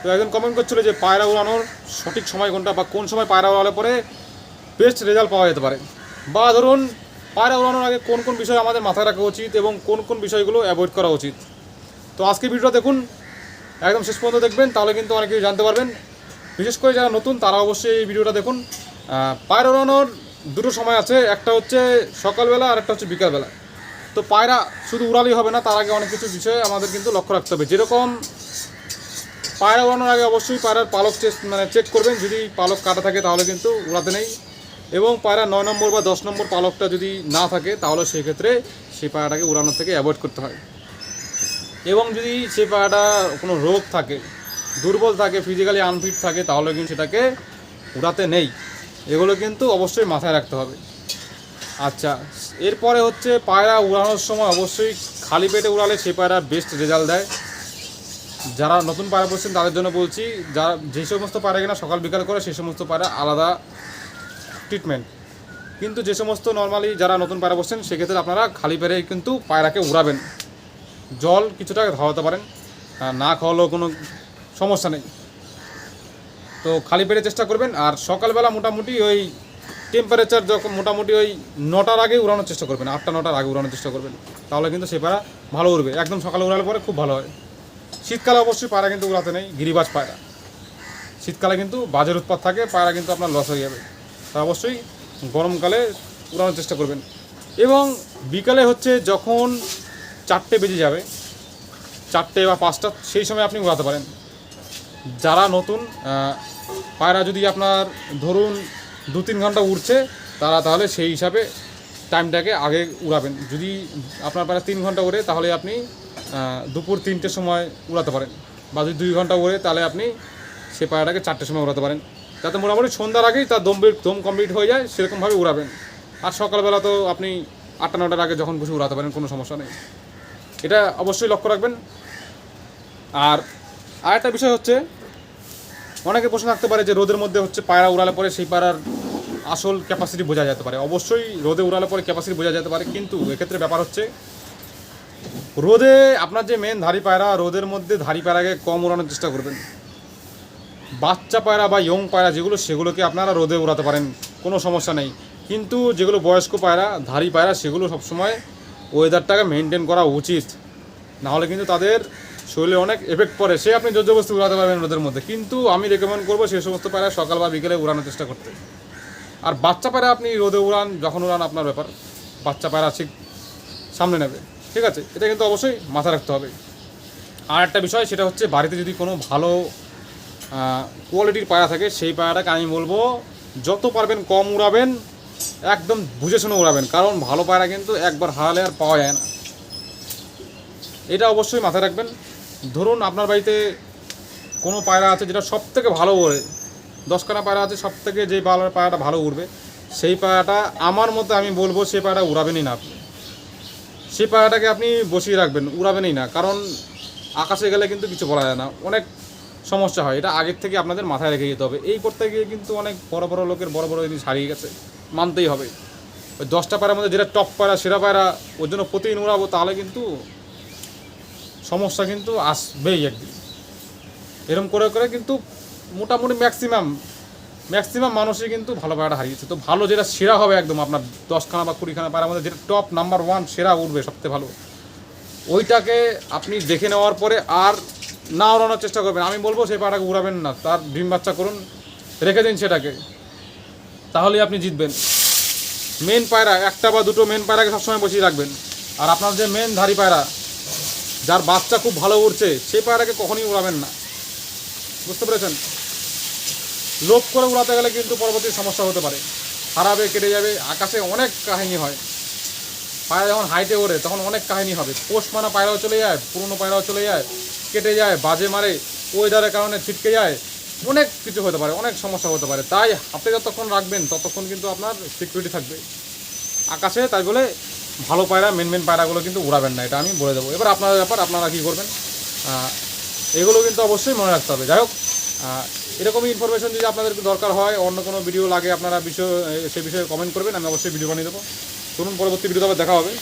তো একজন কমেন্ট করছিল যে পায়রা উড়ানোর সঠিক সময় কোনটা বা কোন সময় পায়রা উড়ালে পরে বেস্ট রেজাল্ট পাওয়া যেতে পারে। বা ধরুন, পায়রা উড়ানোর আগে কোন কোন বিষয় আমাদের মাথায় রাখা উচিত এবং কোন কোন বিষয়গুলো অ্যাভয়েড করা উচিত। তো আজকে ভিডিওটা দেখুন, একদম শেষ পর্যন্ত দেখবেন, তাহলে কিন্তু অনেক কিছু জানতে পারবেন। বিশেষ করে যারা নতুন, তারা অবশ্যই এই ভিডিওটা দেখুন। পায়রা উড়ানোর দুটো সময় আছে, একটা হচ্ছে সকালবেলা আর একটা হচ্ছে বিকালবেলা। তো পায়রা শুধু উড়ালেই হবে না, তার আগে অনেক কিছু বিষয়ে আমাদের কিন্তু লক্ষ্য রাখতে হবে। যেরকম পায়রা উড়ানোর আগে অবশ্যই পায়রার পালক চেক মানে চেক করবেন। যদি পালক কাটা থাকে, তাহলে কিন্তু উড়াতে নেই। এবং পায়রা নয় নম্বর বা দশ নম্বর পালকটা যদি না থাকে, তাহলে সেই ক্ষেত্রে সেই পায়রাটাকে উড়ানোর থেকে অ্যাভয়েড করতে হয়। এবং যদি সেই পায়রাটা কোনো রোগ থাকে, দুর্বল থাকে ফিজিক্যালি আনফিট থাকে, তাহলে কিন্তু সেটাকে উড়াতে নেই। এগুলো কিন্তু অবশ্যই মাথায় রাখতে হবে। আচ্ছা এরপরে হচ্ছে পায়রা উড়ানোর সময় অবশ্যই খালি পেটে উড়ালে সেই পায়রা বেস্ট রেজাল্ট দেয়। যারা নতুন পায়রা বসছেন, তাদের জন্য বলছি, যারা যে সমস্ত পায়রা কিনা সকাল বিকাল করে সেই সমস্ত পায়রা আলাদা ট্রিটমেন্ট কিন্তু যে সমস্ত নর্মালি যারা নতুন পায়রা বসছেন, সেক্ষেত্রে আপনারা খালি পেটে কিন্তু পায়রাকে উড়াবেন। জল কিছুটা খাওয়াতে পারেন না খাওয়ালেও কোনো সমস্যা নেই। তো খালি পেরে চেষ্টা করবেন, আর সকালবেলা মোটামুটি ওই টেম্পারেচার যখন মোটামুটি ওই নটার আগে উড়ানোর চেষ্টা করবেন, আটটা, নটার আগে উড়ানোর চেষ্টা করবেন, তাহলে কিন্তু সে পায়রা ভালো উড়বে। একদম সকালে উড়ালে পরে খুব ভালো হয়। শীতকালে অবশ্যই পায়রা কিন্তু উড়াতে নেই, গিরিবাজ পায়রা। শীতকালে কিন্তু বাজের উৎপাত থাকে, পায়রা কিন্তু আপনার লস হয়ে যাবে। তা অবশ্যই গরমকালে উড়ানোর চেষ্টা করবেন। এবং বিকালে হচ্ছে যখন চারটে বেজে যাবে, চারটে বা পাঁচটা, সেই সময় আপনি উড়াতে পারেন। যারা নতুন পায়রা যদি আপনার ধরুন দু তিন ঘণ্টা উড়ছে, তারা তাহলে সেই হিসাবে টাইমটাকে আগে উড়াবেন। যদি আপনার পায়রা তিন ঘণ্টা উড়ে তাহলে আপনি দুপুর তিনটের সময় উড়াতে পারেন। বা যদি দুই ঘণ্টা উড়ে, তাহলে আপনি সে পায়রাটাকে চারটের সময় উড়াতে পারেন। যাতে মোটামুটি সন্ধ্যার আগেই তার দম দম কমপ্লিট হয়ে যায়, সেরকমভাবে উড়াবেন। আর সকালবেলা তো আপনি আটটা নটার আগে যখন খুশি উড়াতে পারেন, কোনো সমস্যা নেই। এটা অবশ্যই লক্ষ্য রাখবেন। আর আরেকটা বিষয় হচ্ছে, অনেকে প্রশ্ন থাকতে পারে যে রোদের মধ্যে হচ্ছে পায়রা উড়ালে পরে সেই পায়রার আসল ক্যাপাসিটি বোঝা যেতে পারে। অবশ্যই রোদে উড়ালে পরে ক্যাপাসিটি বোঝা যেতে পারে, কিন্তু এক্ষেত্রে ব্যাপার হচ্ছে রোদে আপনার যে মেন ধারি পায়রা, রোদের মধ্যে ধারি পায়রাকে কম উড়ানোর চেষ্টা করবেন। বাচ্চা পায়রা বা ইয়ং পায়রা যেগুলো, সেগুলোকে আপনারা রোদে উড়াতে পারেন, কোনো সমস্যা নেই। কিন্তু যেগুলো বয়স্ক পায়রা, ধারি পায়রা, সেগুলো সবসময় ওয়েদারটাকে মেনটেন করা উচিত। নাহলে কিন্তু তাদের শরীরে অনেক এফেক্ট পড়ে। সে আপনি জর্জবস্তি উড়াতে পারবেন রোদের মধ্যে। কিন্তু আমি রেকমেন্ড করব সেই সমস্ত পায়রা সকাল বা বিকেলে উড়ানোর চেষ্টা করতে। আর বাচ্চা পায়রা আপনি রোদে উড়ান, যখন উড়ান, আপনার ব্যাপার। বাচ্চা পায়রা ঠিক সামনে নেবে। ঠিক আছে? এটা কিন্তু অবশ্যই মাথায় রাখতে হবে। আর একটা বিষয়, সেটা হচ্ছে বাড়িতে যদি কোনো ভালো কোয়ালিটির পায়রা থাকে, সেই পায়রাটাকে আমি বলব, যত পারবেন কম উড়াবেন, একদম বুঝে শুনে উড়াবেন। কারণ ভালো পায়রা কিন্তু একবার হারালে আর পাওয়া যায় না। এটা অবশ্যই মাথায় রাখবেন। ধরুন আপনার বাড়িতে কোনো পায়রা আছে যেটা সব থেকে ভালো ওড়ে। দশখানা পায়রা আছে সব থেকে যে পায়রা পায়রাটা ভালো উড়বে, সেই পায়রাটা আমার মতে আমি বলব, সেই পায়রাটা উড়াবেনই না আপনি। সেই পায়রাটাকে আপনি বসিয়ে রাখবেন, উড়াবেনই না। কারণ আকাশে গেলে কিন্তু কিছু বলা যায় না। অনেক সমস্যা হয়। এটা আগের থেকে আপনাদের মাথায় রেখে যেতে হবে। এই করতে গিয়ে কিন্তু অনেক বড় বড় লোকের বড় বড় জিনিস হারিয়ে গেছে। মানতেই হবে। ওই দশটা পায়রার মধ্যে যেটা টপ পায়রা, সেরা পায়রা, ওর জন্য প্রতিদিন উড়াবো, তাহলে কিন্তু সমস্যা কিন্তু আসবেই একদিন। এরকম করে করে কিন্তু মোটামুটি ম্যাক্সিমাম ম্যাক্সিমাম মানুষই কিন্তু ভালো পায়রাটা হারিয়েছে তো ভালো যেটা সেরা হবে একদম আপনার দশখানা বা কুড়িখানা পায়রার মধ্যে, যেটা টপ নাম্বার ওয়ান সেরা উঠবে সবথেকে ভালো। ওইটাকে আপনি দেখে নেওয়ার পরে আর না উড়ানোর চেষ্টা করবেন। আমি বলব সেই পায়রাটাকে উড়াবেন না। তার ডিম বাচ্চা করুন, রেখে দিন সেটাকে। তাহলেই আপনি জিতবেন। মেন পায়রা, একটা বা দুটো মেন পায়রাকে সবসময় বসিয়ে রাখবেন। আর আপনার যে মেন ধারি পায়রা, যার বাচ্চা খুব ভালো উড়ছে, সেই পায়রাকে কখনই উড়াবেন না। বুঝতে পেরেছেন? লোভ করে উড়াতে গেলে কিন্তু পরবর্তী সমস্যা হতে পারে। হারাবে কেটে যাবে, আকাশে অনেক কাহিনী হয়। পায়রা যখন হাইটে ওড়ে, তখন অনেক কাহিনী হবে। পোষ মানা পায়রাও চলে যায়, পুরনো পায়রাও চলে যায়, কেটে যায়, বাজে মারে, ওয়েদারের কারণে ছিটকে যায়। অনেক কিছু হতে পারে, অনেক সমস্যা হতে পারে। তাই হাতে যতক্ষণ রাখবেন, ততক্ষণ কিন্তু আপনার সিকিউরিটি থাকবে। আকাশে তাই বলে ভালো পায়রা মেন মেন পায়রাগুলো কিন্তু উড়াবেন না, এটা আমি বলে দেবো। এবার আপনার ব্যাপার, আপনারা কী করবেন? এগুলো কিন্তু অবশ্যই মনে রাখতে হবে। যাই হোক এরকমই ইনফরমেশন যদি আপনাদের দরকার হয়, অন্য কোনো ভিডিও লাগে, আপনারা বিষয় সে বিষয়ে কমেন্ট করবেন, আমি অবশ্যই ভিডিও বানিয়ে দেবো। চলুন, পরবর্তী ভিডিওতে আবার দেখা হবে।